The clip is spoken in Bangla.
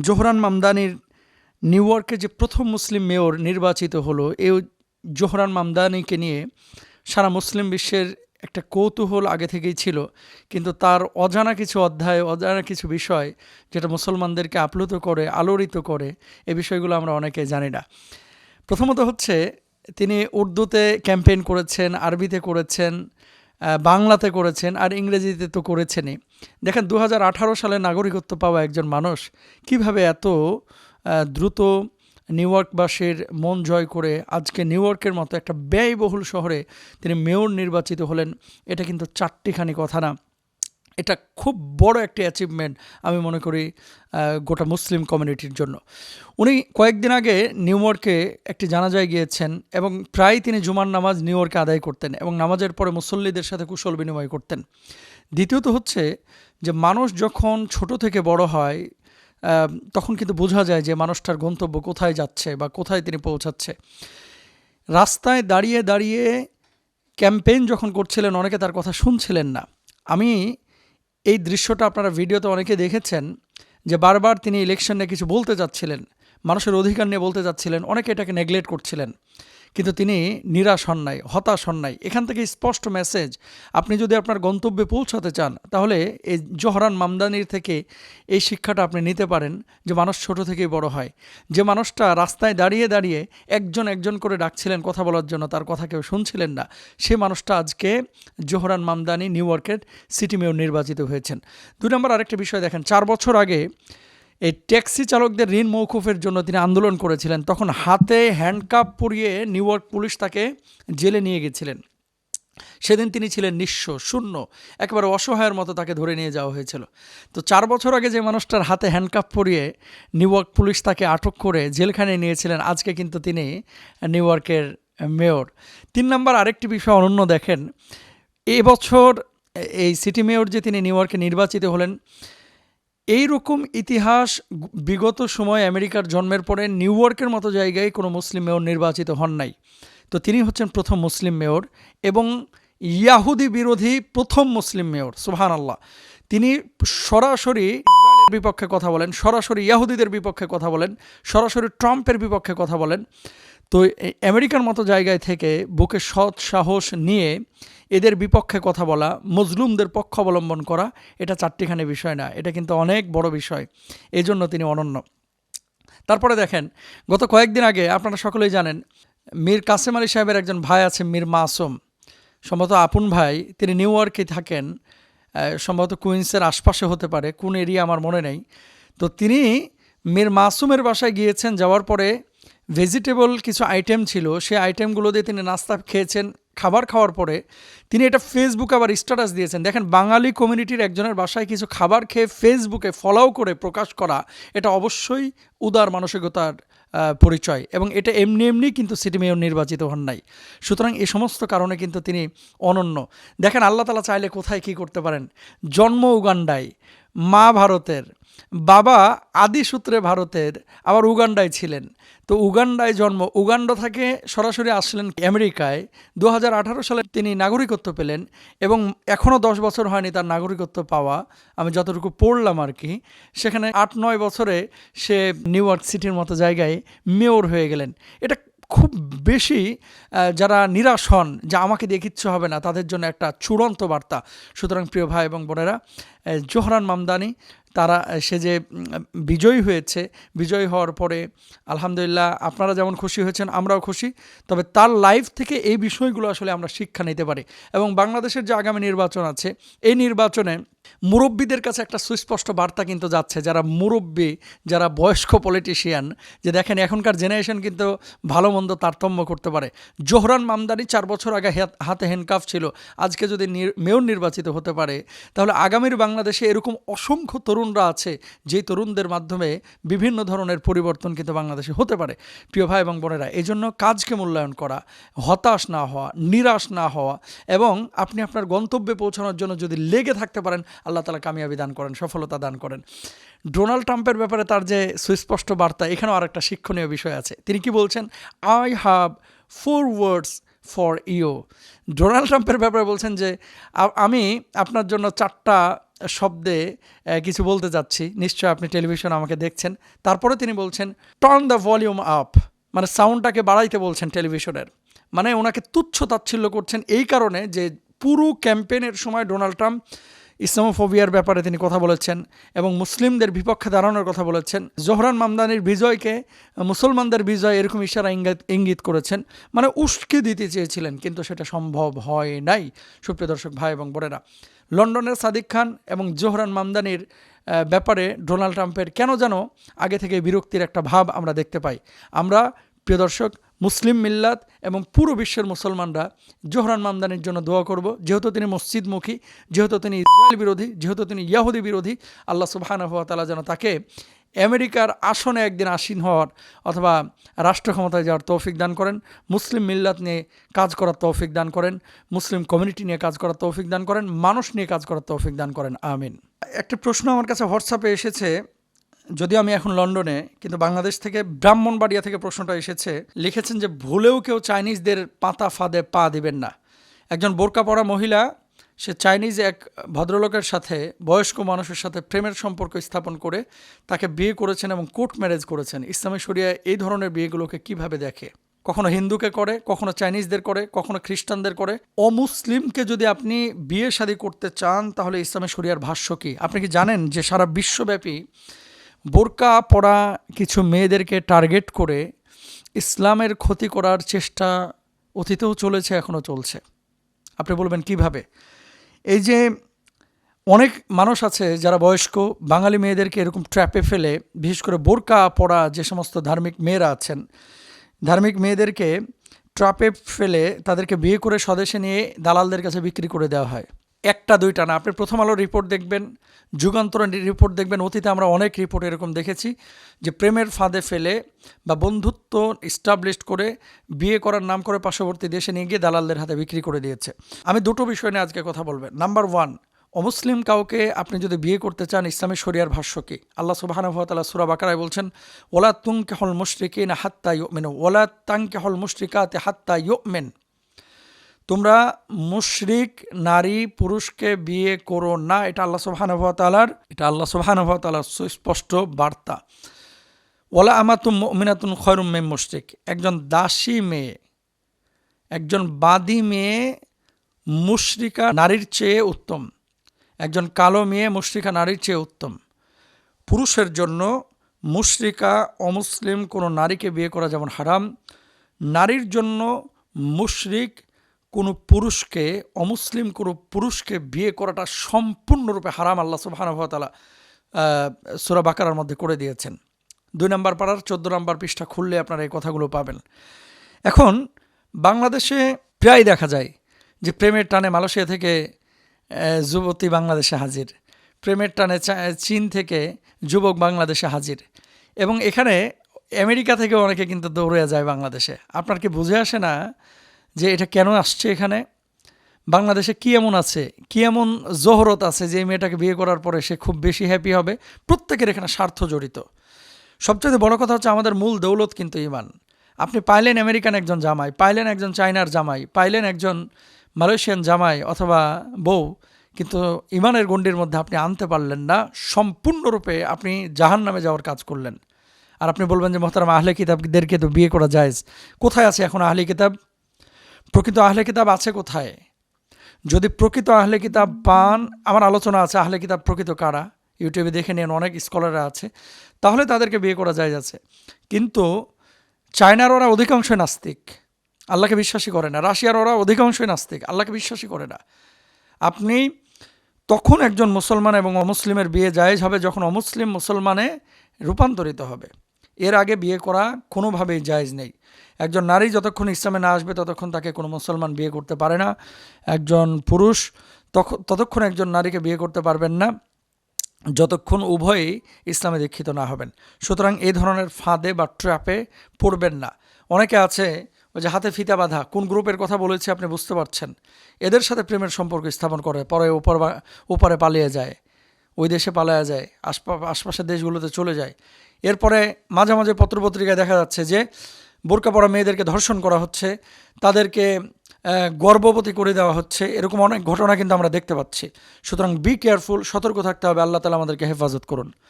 জোহরান মামদানির নিউ ইয়র্কে যে প্রথম মুসলিম মেয়র নির্বাচিত হলো এই জোহরান মামদানিকে নিয়ে সারা মুসলিম বিশ্বের একটা কৌতূহল আগে থেকেই ছিল। কিন্তু তার অজানা কিছু অধ্যায়, অজানা কিছু বিষয় যেটা মুসলমানদেরকে আপ্লুত করে, আলোড়িত করে, এ বিষয়গুলো আমরা অনেকে জানি না। প্রথমত হচ্ছে, তিনি উর্দুতে ক্যাম্পেইন করেছেন, আরবিতে করেছেন বাংলাতে করেছেন, আর ইংরেজিতে তো করেছেনই। দেখেন দু হাজার আঠারো সালে নাগরিকত্ব পাওয়া একজন মানুষ কীভাবে এত দ্রুত নিউ ইয়র্কবাসীর মন জয় করে আজকে নিউ ইয়র্কের মতো একটা ব্যয়বহুল শহরে তিনি মেয়র নির্বাচিত হলেন, এটা কিন্তু চারটিখানি কথা না। এটা খুব বড় একটি অ্যাচিভমেন্ট আমি মনে করি গোটা মুসলিম কমিউনিটির জন্য। উনি কয়েকদিন আগে নিউ ইয়র্কে একটি জানাজায় গিয়েছেন এবং প্রায় তিনি জুমার নামাজ নিউ ইয়র্কে আদায় করতেন এবং নামাজের পরে মুসল্লিদের সাথে কুশল বিনিময় করতেন। দ্বিতীয়ত হচ্ছে যে মানুষ যখন ছোট থেকে বড় হয় তখন কিন্তু বোঝা যায় যে মানুষটার গন্তব্য কোথায় যাচ্ছে বা কোথায় তিনি পৌঁছাচ্ছে। রাস্তায় দাঁড়িয়ে দাঁড়িয়ে ক্যাম্পেইন যখন করছিলেন, অনেকে তার কথা শুনছিলেন না। আমি এই দৃশ্যটা আপনারা ভিডিওতে অনেকে দেখেছেন যে বারবার তিনি ইলেকশন নিয়ে কিছু বলতে যাচ্ছিলেন, মানুষের অধিকার নিয়ে বলতে যাচ্ছিলেন, অনেকে এটাকে নেগলেক্ট করছিলেন। কিন্তু তিনি নিরাশ হন নাই, হতাশ হন নাই। এখান থেকে স্পষ্ট মেসেজ আপনি যদি আপনার গন্তব্যে পৌঁছাতে চান, তাহলে এই জহরান মামদানির থেকে এই শিক্ষাটা আপনি নিতে পারেন যে মানুষ ছোট থেকেই বড় হয়। যে মানুষটা রাস্তায় দাঁড়িয়ে দাঁড়িয়ে একজন একজন করে ডাকছিলেন কথা বলার জন্য, তার কথা কেউ শুনছিলেন না, সে মানুষটা আজকে জোহরান মামদানি নিউ ইয়র্কের সিটি মেয়র নির্বাচিত হয়েছেন। দুই নম্বর আরেকটা বিষয় দেখেন, চার বছর আগে এই ট্যাক্সি চালকদের ঋণ মৌকুফের জন্য তিনি আন্দোলন করেছিলেন। তখন হাতে হ্যান্ডকাপ পরিয়ে নিউ ইয়র্ক পুলিশ তাকে জেলে নিয়ে গেছিলেন। সেদিন তিনি ছিলেন নিঃস্ব, শূন্য, একেবারে অসহায়ের মতো তাকে ধরে নিয়ে যাওয়া হয়েছিল। তো চার বছর আগে যে মানুষটার হাতে হ্যান্ডকাপ পরিয়ে নিউ ইয়র্ক পুলিশ তাকে আটক করে জেলখানায় নিয়েছিলেন, আজকে কিন্তু তিনি নিউ ইয়র্কের মেয়র। তিন নম্বর আরেকটি বিষয় অনন্য দেখেন এবছর এই সিটি মেয়র যে তিনি নিউ ইয়র্কে নির্বাচিত হলেন এই রকম ইতিহাস বিগত সময় আমেরিকার জন্মের পরে নিউ ইয়র্কের মতো জায়গায় কোনো মুসলিম মেয়র নির্বাচিত হন নাই। তো তিনি হচ্ছেন প্রথম মুসলিম মেয়র এবং ইয়াহুদি বিরোধী প্রথম মুসলিম মেয়র সুহান আল্লাহ তিনি সরাসরি বিপক্ষে কথা বলেন, সরাসরি ইয়াহুদিদের বিপক্ষে কথা বলেন, সরাসরি ট্রাম্পের বিপক্ষে কথা বলেন। তো আমেরিকার মতো জায়গায় থেকে বুকে সৎ সাহস নিয়ে এদের বিপক্ষে কথা বলা, মজলুমদের পক্ষ অবলম্বন করা, এটা চারটিখানি বিষয় না, এটা কিন্তু অনেক বড় বিষয়। এই জন্য তিনি অনন্য। তারপরে দেখেন, গত কয়েকদিন আগে আপনারা সকলেই জানেন, মীর কাসেম আলী সাহেবের একজন ভাই আছে মীর মাসুম। সম্ভবত আপন ভাই, তিনি নিউ ইয়র্কে থাকেন সম্ভবত কুইন্সের আশপাশে হতে পারে, কোন এরিয়া আমার মনে নেই। তো তিনি মীর মাসুমের বাসায় গিয়েছেন, যাওয়ার পরে ভেজিটেবল কিছু আইটেম ছিল, সেই আইটেমগুলো দিয়ে তিনি নাস্তা খেয়েছেন, খাবার খাওয়ার পরে তিনি এটা ফেসবুকে আবার স্ট্যাটাস দিয়েছেন। দেখেন, বাঙালি কমিউনিটির একজনের বাসায় কিছু খাবার খেয়ে ফেসবুকে ফলো করে প্রকাশ করা, এটা অবশ্যই উদার মানসিকতার পরিচয় এবং এটা এমনি এমনি কিন্তু সিটি মেয়র নির্বাচিত হন নাই। সুতরাং এই সমস্ত কারণে কিন্তু তিনি অনন্য। দেখেন, আল্লাহ তালা চাইলে কোথায় কি করতে পারেন? জন্ম উগান্ডায় মা ভারতের বাবা আদি সূত্রে ভারতের, আবার উগান্ডায় ছিলেন। তো উগান্ডায় জন্ম, উগান্ডা থেকে সরাসরি আসলেন আমেরিকায়। দু হাজার আঠারো সালে তিনি নাগরিকত্ব পেলেন এবং এখনও দশ বছর হয়নি তার নাগরিকত্ব পাওয়া। আমি যতটুকু পড়লাম আর কি, সেখানে আট নয় বছরে সে নিউ ইয়র্ক সিটির মতো জায়গায় মেয়র হয়ে গেলেন। এটা খুব বেশি যারা নিরাশ হন যে আমাকে দিয়ে কিচ্ছু হবে না, তাদের জন্য একটা চূড়ান্ত বার্তা। সুতরাং প্রিয় ভাই এবং বোনেরা জোহরান মামদানি তারা সে যে বিজয়ী হয়েছে, বিজয়ী হওয়ার পরে আলহামদুলিল্লাহ আপনারা যেমন খুশি হয়েছেন, আমরাও খুশি। তবে তার লাইফ থেকে এই বিষয়গুলো আসলে আমরা শিক্ষা নিতে পারি। এবং বাংলাদেশের যে আগামী নির্বাচন আছে, এই নির্বাচনে মুরব্বীদের কাছে একটা সুস্পষ্ট বার্তা কিন্তু যাচ্ছে। যারা মুরব্বী, যারা বয়স্ক পলিটিশিয়ান যে দেখেন, এখনকার জেনারেশন কিন্তু ভালো মন্দ তারতম্য করতে পারে। জোহরান মামদানি চার বছর আগে হাতে হ্যান্ডকাফ ছিল। আজকে যদি মেয়র নির্বাচিত হতে পারে, তাহলে আগামীর বাংলাদেশে এরকম অসংখ্য তরুণরা আছে, যেই তরুণদের মাধ্যমে বিভিন্ন ধরনের পরিবর্তন কিন্তু বাংলাদেশে হতে পারে। প্রিয় ভাই এবং বোনেরা এই জন্য কাজকে মূল্যায়ন করা, হতাশ না হওয়া, নিরাশ না হওয়া এবং আপনি আপনার গন্তব্যে পৌঁছানোর জন্য যদি লেগে থাকতে পারেন, আল্লাহ তালা কামিয়াবি দান করেন, সফলতা দান করেন। ডোনাল্ড ট্রাম্পের ব্যাপারে তার যে সুস্পষ্ট বার্তা, এখানেও আরেকটা শিক্ষণীয় বিষয় আছে। তিনি কি বলছেন? I have four words for you Donald ট্রাম্পের ব্যাপারে বলছেন যে আমি আপনার জন্য চারটা শব্দে কিছু বলতে যাচ্ছি। নিশ্চয় আপনি টেলিভিশন আমাকে দেখছেন। তারপরে তিনি বলছেন টার্ন দ্য ভলিউম আপ মানে সাউন্ডটাকে বাড়াইতে বলছেন টেলিভিশনের। মানে ওনাকে তুচ্ছ তাচ্ছিল্য করছেন এই কারণে যে পুরো ক্যাম্পেনের সময় ডোনাল্ড ট্রাম্প ইসলামোফোবিয়ার ব্যাপারে তিনি কথা বলেছেন এবং মুসলিমদের বিপক্ষে দাঁড়ানোর কথা বলেছেন। জোহরান মামদানির বিজয়কে, মুসলমানদের বিজয় এরকম ইশারা ইঙ্গিত ইঙ্গিত করেছেন। মানে উস্কে দিতে চেয়েছিলেন, কিন্তু সেটা সম্ভব হয় নাই। সুপ্রিয় দর্শক ভাই এবং বোনেরা লন্ডনের সাদিক খান এবং জোহরান মামদানির ব্যাপারে ডোনাল্ড ট্রাম্পের কেন যেন আগে থেকে বিরক্তির একটা ভাব আমরা দেখতে পাই। আমরা, প্রিয় দর্শক, মুসলিম মিল্লাত এবং পুরো বিশ্বের মুসলমানরা জোহরান মামদানির জন্য দোয়া করব। যেহেতু তিনি মসজিদমুখী, যেহেতু তিনি ইসরায়েল বিরোধী, যেহেতু তিনি ইয়াহুদি বিরোধী, আল্লাহ সুবাহান হওয়া তালা যেন তাকে আমেরিকার আসনে একদিন আসীন হওয়ার অথবা রাষ্ট্র ক্ষমতায় যাওয়ার তৌফিক দান করেন, মুসলিম মিল্লাত নিয়ে কাজ করার তৌফিক দান করেন, মুসলিম কমিউনিটি নিয়ে কাজ করার তৌফিক দান করেন, মানুষ নিয়ে কাজ করার তৌফিক দান করেন, আমিন। একটা প্রশ্ন আমার কাছে হোয়াটসঅ্যাপে এসেছে, যদিও আমি এখন লন্ডনে, কিন্তু বাংলাদেশ থেকে, ব্রাহ্মণবাড়িয়া থেকে প্রশ্নটা এসেছে, লিখেছেন যে, ভুলেও কেউ চাইনিজদের পাতা ফাঁদে পা দিবেন না। একজন বোরকা পরা মহিলা সে চাইনিজ এক ভদ্রলোকের সাথে, বয়স্ক মানুষের সাথে প্রেমের সম্পর্ক স্থাপন করে তাকে বিয়ে করেছেন এবং কোর্ট ম্যারেজ করেছেন। ইসলামী শরিয়া এই ধরনের বিয়েগুলোকে কীভাবে দেখে? কখনো হিন্দুকে করে, কখনো চাইনিজদের করে, কখনো খ্রিস্টানদের করে? অমুসলিমকে যদি আপনি বিয়ে শাদী করতে চান, তাহলে ইসলামী শরিয়ার ভাষ্য কি? আপনি কি জানেন যে সারা বিশ্বব্যাপী বোরকা পরা কিছু মেয়েদেরকে টার্গেট করে ইসলামের ক্ষতি করার চেষ্টা অতীতেও চলেছে, এখনও চলছে? আপনি বলবেন, কীভাবে? এই যে অনেক মানুষ আছে যারা বয়স্ক, বাঙালি মেয়েদেরকে এরকম ট্র্যাপে ফেলে, বিশেষ করে বোরকা পরা যে সমস্ত ধার্মিক মেয়েরা আছেন, ধার্মিক মেয়েদেরকে ট্র্যাপে ফেলে তাদেরকে বিয়ে করে স্বদেশে নিয়ে দালালদের কাছে বিক্রি করে দেওয়া হয়। একটা, দুইটা না। আপনি প্রথম আলো রিপোর্ট দেখবেন, যুগান্তর রিপোর্ট দেখবেন, অতীতে আমরা অনেক রিপোর্ট এরকম দেখেছি যে প্রেমের ফাঁদে ফেলে বা বন্ধুত্ব ইস্টাবলিশড করে বিয়ে করার নাম করে পার্শ্ববর্তী দেশে নিয়ে গিয়ে দালালদের হাতে বিক্রি করে দিয়েছে। আমি দুটো বিষয় নিয়ে আজকে কথা বলবেন নাম্বার ওয়ান অমুসলিম কাউকে আপনি যদি বিয়ে করতে চান ইসলামী শরিয়ার ভাষ্য কি? আল্লাহ সুবাহানুভাতাল্লাহ সুরা বাকারায় বলছেন ওলা তুংকে হল মুশরিকে না হাত্তা ইউমেন ওলা তাংকে হল মুশরিকাতে হাত্তা ইউমেন। তোমরা মুশরিক, নারী, পুরুষকে বিয়ে করো না। এটা আল্লাহ সুবাহানুভাতালার এটা আল্লাহ সুবাহানুভাতালার সুস্পষ্ট বার্তা। ওলা আমাতুম মিনাতুন খয়রুম মে মুশরিক। একজন দাসী মেয়ে, একজন বাদী মেয়ে মুশরিকা নারীর চেয়ে উত্তম। একজন কালো মেয়ে মুশরিকা নারীর চেয়ে উত্তম। পুরুষের জন্য মুশরিকা অমুসলিম কোনো নারীকে বিয়ে করা যেমন হারাম। নারীর জন্য মুশরিক কোনো পুরুষকে, অমুসলিম কোনো পুরুষকে বিয়ে করাটা সম্পূর্ণরূপে হারাম আল্লাহ সুবাহানুভাতালা সুরা বাকারার মধ্যে করে দিয়েছেন। দুই নম্বর পাড়ার চোদ্দ নম্বর পৃষ্ঠা খুললে আপনারা এই কথাগুলো পাবেন। এখন বাংলাদেশে প্রায় দেখা যায় যে প্রেমের টানে মালয়েশিয়া থেকে যুবতী বাংলাদেশে হাজির। প্রেমের টানে চীন থেকে যুবক বাংলাদেশে হাজির। এবং এখানে আমেরিকা থেকেও অনেকে কিন্তু দৌড়ে যায় বাংলাদেশে। আপনার কি বুঝে আসে না যে এটা কেন আসছে এখানে? বাংলাদেশে কি এমন আছে? কি এমন জহরত আছে যে মেয়েটাকে বিয়ে করার পরে সে খুব বেশি হ্যাপি হবে? প্রত্যেকের এখানে স্বার্থ জড়িত। সবচেয়ে বড় কথা হচ্ছে আমাদের মূল দৌলত কিন্তু ইমান। আপনি পাইলেন আমেরিকান একজন জামাই, পাইলেন একজন চায়নার জামাই, পাইলেন একজন মালয়েশিয়ান জামাই অথবা বউ, কিন্তু ইমানের গণ্ডির মধ্যে আপনি আনতে পারলেন না। সম্পূর্ণরূপে আপনি জাহান নামে যাওয়ার কাজ করলেন। আর আপনি বলবেন যে মোহতারাম আহলে কিতাবদেরকে তো বিয়ে করা যায় কোথায় আছে এখন আহলে কিতাব? প্রকৃত আহলে কিতাব আছে কোথায়? যদি প্রকৃত আহলে কিতাব পান, আমার আলোচনা আছে আহলে কিতাব প্রকৃত কারা? ইউটিউবে দেখে নেন, অনেক স্কলাররা আছে। তাহলে তাদেরকে বিয়ে করা যায় যাচ্ছে কিন্তু চায়নার ওরা অধিকাংশই নাস্তিক। আল্লাহকে বিশ্বাসী করে না। রাশিয়ার ওরা অধিকাংশই নাস্তিক। আল্লাহকে বিশ্বাসী করে না। আপনি তখন একজন মুসলমান এবং অমুসলিমের বিয়ে জায়েজ হবে যখন অমুসলিম মুসলমানে রূপান্তরিত হবে। এর আগে বিয়ে করা কোনোভাবেই জায়েজ নেই। একজন নারী যতক্ষণ ইসলামে না আসবে, ততক্ষণ তাকে কোনো মুসলমান বিয়ে করতে পারে না। একজন পুরুষ তখন ততক্ষণ একজন নারীকে বিয়ে করতে পারবেন না, যতক্ষণ উভয়ই ইসলামে দীক্ষিত না হবেন। সুতরাং এই ধরনের ফাঁদে বা ট্র্যাপে পড়বেন না। অনেকে আছে, ওই যে হাতে ফিতা বাঁধা, কোন গ্রুপের কথা বলেছি আপনি বুঝতে পারছেন? এদের সাথে প্রেমের সম্পর্ক স্থাপন করে, পরে উপর বা- উপরে পালিয়ে যায়, ওই দেশে পালায়া যায়, আশপা, আশপাশের দেশগুলোতে চলে যায়। এরপরে মাঝে মাঝে পত্রপত্রিকায় দেখা যাচ্ছে যে বোরকা পরা মেয়েদেরকে ধর্ষণ করা হচ্ছে, তাদেরকে গর্ভবতী করে দেওয়া হচ্ছে, এরকম অনেক ঘটনা কিন্তু আমরা দেখতে পাচ্ছি। সুতরাং বি কেয়ারফুল সতর্ক থাকতে হবে, আল্লাহ তালা আমাদেরকে হেফাজত করুন।